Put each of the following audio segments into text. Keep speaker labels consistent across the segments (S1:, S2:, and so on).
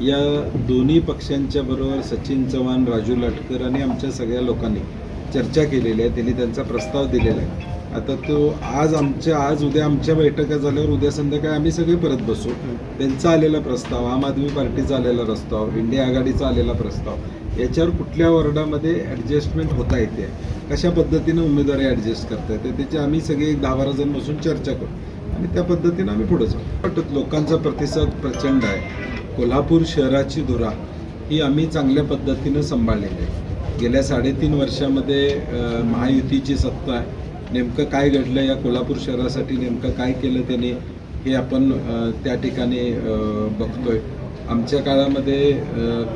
S1: या दोन्ही पक्षांच्या बरोबर सचिन चव्हाण राजू लाटकर आणि आमच्या सगळ्या लोकांनी चर्चा केलेली आहे. त्यांनी त्यांचा प्रस्ताव दिलेला आहे. आता तो आज आमच्या आज उद्या आमच्या बैठका झाल्यावर उद्या संध्याकाळी आम्ही सगळे परत बसू. त्यांचा आलेला प्रस्ताव आम आदमी पार्टीचा आलेला प्रस्ताव इंडिया आघाडीचा आलेला प्रस्ताव याच्यावर कुठल्या वॉर्डामध्ये ॲडजस्टमेंट होता येते? कशा पद्धतीने उमेदवारी ॲडजस्ट करता येते? त्याची आम्ही सगळे एक दहा बारा जण बसून चर्चा करू. आणि त्या पद्धतीनं आम्ही पुढे जाऊ. वाटत लोकांचा प्रतिसाद प्रचंड आहे. कोल्हापूर शहराची धुरा ही आम्ही चांगल्या पद्धतीनं सांभाळलेली आहे. गेल्या साडेतीन वर्षामध्ये महायुतीची सत्ता आहे. नेमकं काय घडलं या कोल्हापूर शहरासाठी नेमकं काय केलं त्यांनी हे आपण त्या ठिकाणी बघतोय. आमच्या काळामध्ये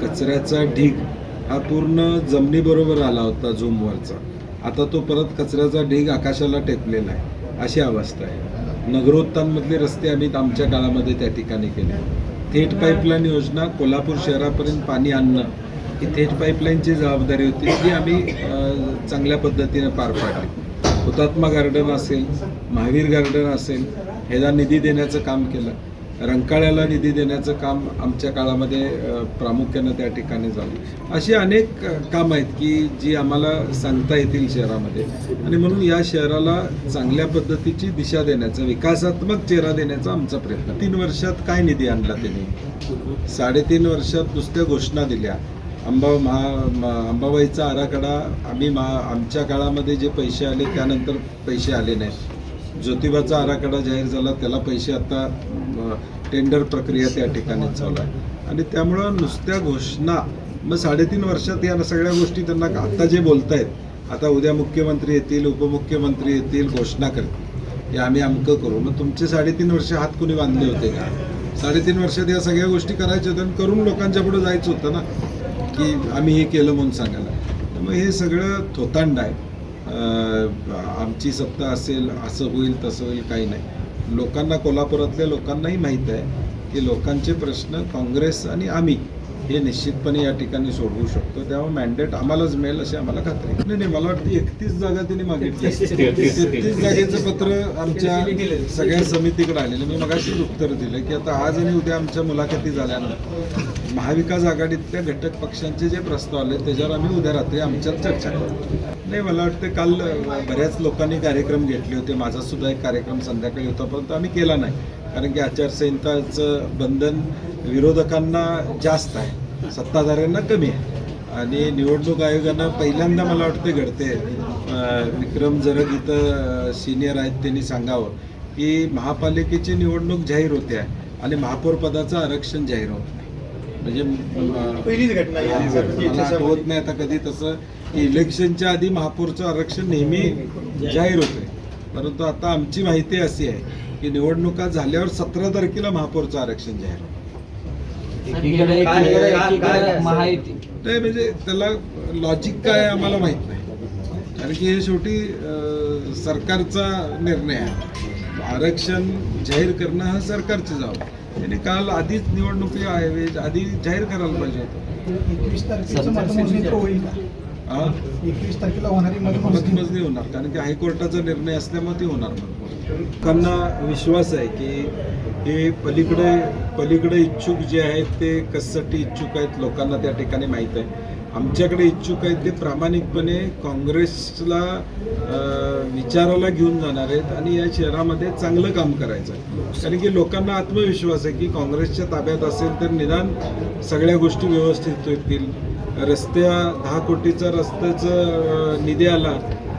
S1: कचऱ्याचा ढीग हा पूर्ण जमिनीबरोबर आला होता झूमवरचा. आता तो परत कचऱ्याचा ढीग आकाशाला टेकलेला आहे. अशी अवस्था आहे. नगरोत्तांमधले रस्ते आम्ही आमच्या काळामध्ये त्या ठिकाणी केले. थेट पाईपलाईन योजना कोल्हापूर शहरापर्यंत पाणी आणणं ही थेट पाईपलाईनची जबाबदारी होती ती आम्ही चांगल्या पद्धतीने पार पाडली. हुतात्मा गार्डन असेल महावीर गार्डन असेल ह्याला निधी देण्याचं काम केलं. रंकाळ्याला निधी देण्याचं काम आमच्या काळामध्ये प्रामुख्यानं त्या ठिकाणी झालं. अशी अनेक कामं आहेत की जी आम्हाला सांगता येतील शहरामध्ये. आणि म्हणून या शहराला चांगल्या पद्धतीची दिशा देण्याचा विकासात्मक चेहरा देण्याचा आमचा प्रयत्न. तीन वर्षात काय निधी आणला त्यांनी? साडेतीन वर्षात नुसत्या घोषणा दिल्या. अंबा महा अंबाबाईचा आराखडा आम्ही महा आमच्या काळामध्ये जे पैसे आले त्यानंतर पैसे आले नाहीत. ज्योतिबाचा आराखडा जाहीर झाला त्याला पैसे आता टेंडर प्रक्रिया त्या ठिकाणी चालू आहे. आणि त्यामुळं नुसत्या घोषणा मग साडेतीन वर्षात या सगळ्या गोष्टी त्यांना आता जे बोलतायत आता उद्या मुख्यमंत्री येतील उपमुख्यमंत्री येतील घोषणा करतील हे आम्ही अमकं करू. मग तुमचे साडेतीन वर्ष हात कुणी बांधले होते का? साडेतीन वर्षात या सगळ्या गोष्टी करायच्या होत्या आणि करून लोकांच्या पुढे जायचं होतं ना की आम्ही हे केलं म्हणून सांगायला. त्यामुळे हे सगळं थोतांड आहे. आमची सत्ता असेल असं होईल तसं होईल काही नाही. लोकांना कोल्हापुरातल्या लोकांनाही माहीत आहे की लोकांचे प्रश्न काँग्रेस आणि आम्ही हे निश्चितपणे या ठिकाणी सोडवू शकतो. तेव्हा मॅन्डेट आम्हालाच मिळेल अशी आम्हाला खात्री आहे. नाही नाही मला वाटतं एकतीस जागा त्यांनी मागितली. तेहतीस जागेचं पत्र आमच्या सगळ्या समितीकडे आलेलं. मी मगाशीच उत्तर दिलं की आता आज आणि उद्या आमच्या मुलाखती झाल्यानं महाविकास आघाडीतल्या घटक पक्षांचे जे प्रस्ताव आले त्याच्यावर आम्ही उद्या रात्री आमच्यात चर्चा करू. नाही मला वाटतं काल बऱ्याच लोकांनी कार्यक्रम घेतले होते. माझा सुद्धा एक कार्यक्रम संध्याकाळी होता परंतु आम्ही केला नाही. कारण की आचारसंहिताचं बंधन विरोधकांना जास्त आहे. सत्ताधाऱ्यांना कमी आहे. आणि निवडणूक आयोगानं पहिल्यांदा मला वाटते घडते विक्रम जरग इथं सिनियर आहेत त्यांनी सांगावं की महापालिकेची निवडणूक जाहीर होते आहे आणि महापौर पदाचं आरक्षण जाहीर होत नाही. म्हणजे
S2: पहिलीच घटना.
S1: हा, आठवत नाही आता कधी तसं इलेक्शनच्या आधी महापौरचं आरक्षण नेहमी जाहीर होते परंतु आता आमची माहिती अशी आहे की निवडणुका झाल्यावर सतरा तारखेला महापौरचं आरक्षण जाहीर होतं. नाही म्हणजे त्याला लॉजिक काय आम्हाला माहीत नाही. कारण की हे शेवटी सरकारचा निर्णय आहे. आरक्षण जाहीर करणं हा सरकारची जबाब त्यांनी काल आधीच निवडणुकी आहे आधी जाहीर करायला पाहिजे होतं.
S2: एकवीस
S1: हा
S2: तारखेला होणारी मतमोजणी
S1: होणार कारण की हायकोर्टाचा निर्णय असल्यामुळे ती होणार लोकांना विश्वास आहे की हे पलीकडे पलीकडे इच्छुक जे आहेत ते कशासाठी इच्छुक आहेत लोकांना त्या ठिकाणी माहीत आहे. आमच्याकडे इच्छुक आहेत ते प्रामाणिकपणे काँग्रेसला विचाराला घेऊन जाणार आहेत आणि या शहरामध्ये चांगलं काम करायचं आहे. कारण की लोकांना आत्मविश्वास आहे की काँग्रेसच्या ताब्यात असेल तर निदान सगळ्या गोष्टी व्यवस्थित होतील. रस्त्या दहा कोटीचा रस्त्याचं निधी आला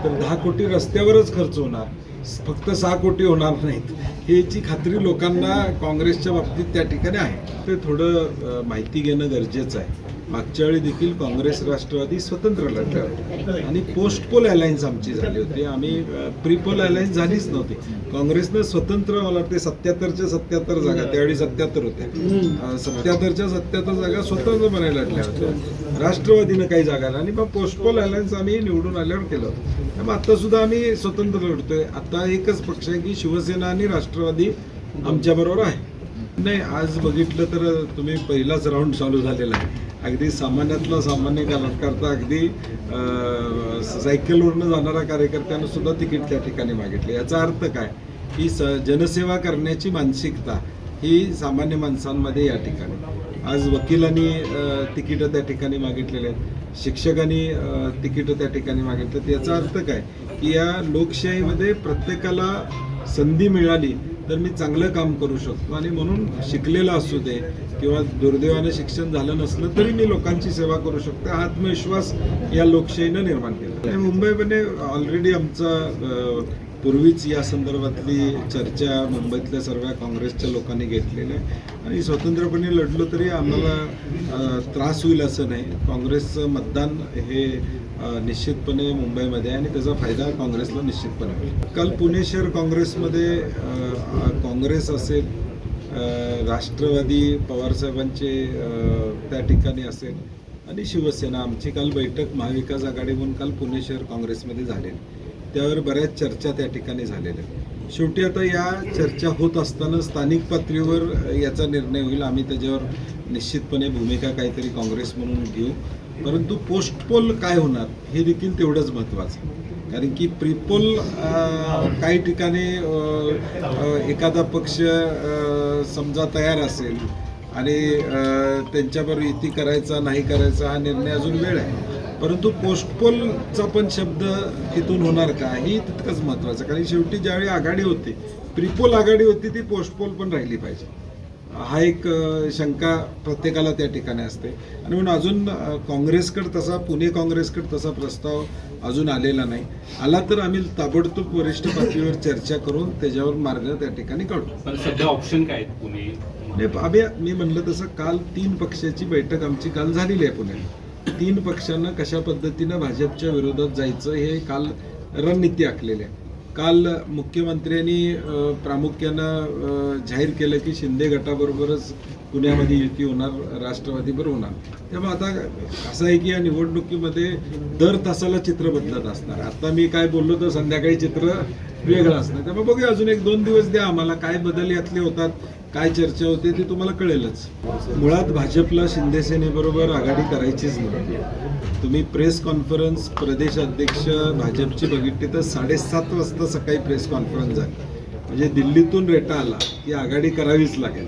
S1: तर दहा कोटी रस्त्यावरच खर्च होणार. फक्त सहा कोटी होणार नाहीत. याची खात्री लोकांना काँग्रेसच्या बाबतीत त्या ठिकाणी आहे. ते थोडं माहिती घेणं गरजेचं आहे. मागच्या वेळी देखील काँग्रेस राष्ट्रवादी स्वतंत्र लढले आणि पोस्ट पोल अलायन्स आमची झाली होती. आम्ही प्रीपोल अलायन्स झालीच नव्हती. काँग्रेसनं स्वतंत्र मला वाटते सत्याहत्तरच्या सत्याहत्तर जागा त्यावेळी सत्याहत्तर होत्या. सत्याहत्तरच्या सत्याहत्तर जागा स्वतंत्रपणे लढल्या होत्या. राष्ट्रवादीनं काही जागा नाही. आणि मग पोस्ट पोल अलायन्स आम्ही निवडून आल्यावर केलं होतं. मग आता सुद्धा आम्ही स्वतंत्र लढतोय. आता एकच पक्ष आहे की शिवसेना आणि राष्ट्रवादी आमच्याबरोबर आहे. नाही आज बघितलं तर तुम्ही पहिलाच राऊंड चालू झालेला आहे. अगदी सामान्यातला सामान्य कार्यकर्ता अगदी सायकलवरनं जाणारा कार्यकर्त्यानं सुद्धा तिकीट त्या ठिकाणी मागितले. याचा अर्थ काय? की स जनसेवा करण्याची मानसिकता ही सामान्य माणसांमध्ये या ठिकाणी. आज वकिलांनी तिकीटं त्या ठिकाणी मागितलेले आहेत. शिक्षकांनी तिकीटं त्या ठिकाणी मागितलं याचा अर्थ काय? की या लोकशाहीमध्ये प्रत्येकाला संधी मिळाली तर मी चांगलं काम करू शकतो आणि म्हणून शिकलेला असू दे किंवा दुर्दैवाने शिक्षण झालं नसलं तरी मी लोकांची सेवा करू शकतो. हा आत्मविश्वास या लोकशाहीनं निर्माण केला. आणि मुंबईमध्ये ऑलरेडी आमचा अं, पूर्वीच या संदर्भातली चर्चा मुंबईतल्या सर्व काँग्रेसच्या लोकांनी घेतलेली आहे. आणि स्वतंत्रपणे लढलो तरी आम्हाला त्रास होईल असं नाही. काँग्रेसचं मतदान हे निश्चितपणे मुंबईमध्ये आहे आणि त्याचा फायदा काँग्रेसला निश्चितपणे होईल. काल पुणे शहर काँग्रेसमध्ये काँग्रेस असेल राष्ट्रवादी पवारसाहेबांचे त्या ठिकाणी असेल आणि शिवसेना आमची काल बैठक महाविकास आघाडी म्हणून काल पुणे शहर काँग्रेसमध्ये झालेली त्यावर बऱ्याच चर्चा त्या ठिकाणी झालेल्या आहेत. शेवटी आता या चर्चा होत असताना स्थानिक पातळीवर याचा निर्णय होईल. आम्ही त्याच्यावर निश्चितपणे भूमिका काहीतरी काँग्रेस म्हणून घेऊ. परंतु पोस्टपोल काय होणार हे देखील तेवढंच महत्त्वाचं कारण की प्रीपोल काही ठिकाणी एखादा पक्ष समजा तयार असेल आणि त्यांच्यावर त्यांच्याबरोबर युती करायचा नाही करायचा हा निर्णय अजून वेळ आहे. परंतु पोस्टपोलचा पण शब्द तिथून होणार का ही तितकंच महत्त्वाचं कारण शेवटी ज्यावेळी आघाडी होती प्रिपोल आघाडी होती ती पोस्टपोल पण राहिली पाहिजे. हा एक शंका प्रत्येकाला त्या ठिकाणी असते. आणि म्हणून अजून काँग्रेसकडे तसा पुणे काँग्रेसकडे तसा प्रस्ताव अजून आलेला नाही. आला तर आम्ही ताबडतोब वरिष्ठ पातळीवर चर्चा करून त्याच्यावर मार्ग त्या ठिकाणी काढू.
S3: सध्या ऑप्शन काय पुणे?
S1: नाही आम्ही मी म्हणलं तसं काल तीन पक्षाची बैठक आमची काल झालेली आहे पुण्यात. तीन पक्षांना कशा पद्धतीनं भाजपच्या विरोधात जायचं हे काल रणनीती आखलेली आहे. काल मुख्यमंत्र्यांनी प्रामुख्यानं जाहीर केलं की शिंदे गटाबरोबरच पुण्यामध्ये युती होणार राष्ट्रवादीबरोबर होणार. त्यामुळे आता असं आहे की या निवडणुकीमध्ये दर तासाला चित्र बदलत असणार. आता मी काय बोललो तर संध्याकाळी चित्र वेगळं असणार. त्यामुळे बघूया अजून एक दोन दिवस द्या आम्हाला. काय बदल यातले होतात काय चर्चा होते ते तुम्हाला कळेलच. मुळात भाजपला शिंदेसेनेबरोबर आघाडी करायचीच नव्हती. तुम्ही प्रेस कॉन्फरन्स प्रदेश अध्यक्ष भाजपची बघितली तर साडेसात वाजता सकाळी प्रेस कॉन्फरन्स झाली. म्हणजे दिल्लीतून रेटा आला की आघाडी करावीच लागेल.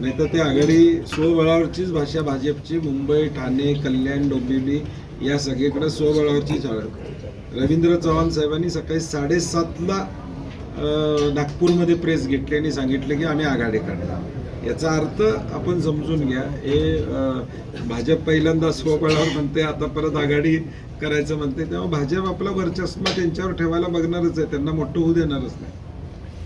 S1: नाहीतर ते आघाडी स्वबळावरचीच भाषा भाजपची मुंबई ठाणे कल्याण डोंबिवली या सगळीकडे स्वबळावरची रवींद्र चव्हाण साहेबांनी सकाळी साडेसातला नागपूरमध्ये प्रेस घेतली आणि सांगितलं की आम्ही आघाडी करणार. याचा अर्थ आपण समजून घ्या हे भाजप पहिल्यांदा स्वबळावर म्हणते आता परत आघाडी करायचं म्हणते तेव्हा भाजप आपला वर्चस्व त्यांच्यावर ठेवायला बघणारच आहे त्यांना मोठं होऊ देणारच नाही.